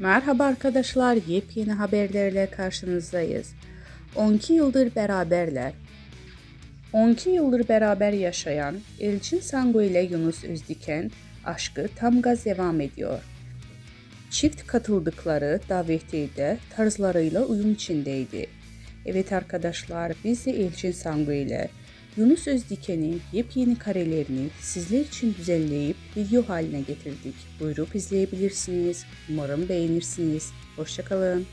Merhaba arkadaşlar, yepyeni haberlerle karşınızdayız. 12 yıldır beraberler. 12 yıldır beraber yaşayan Elçin Sango ile Yunus Özdiken aşkı tam gaz devam ediyor. Çift katıldıkları davetiyle tarzlarıyla uyum içindeydi. Evet arkadaşlar biz de Elçin Sango ile Yunus Özdiken'in yepyeni karelerini sizler için düzenleyip video haline getirdik. Buyurup izleyebilirsiniz. Umarım beğenirsiniz. Hoşçakalın.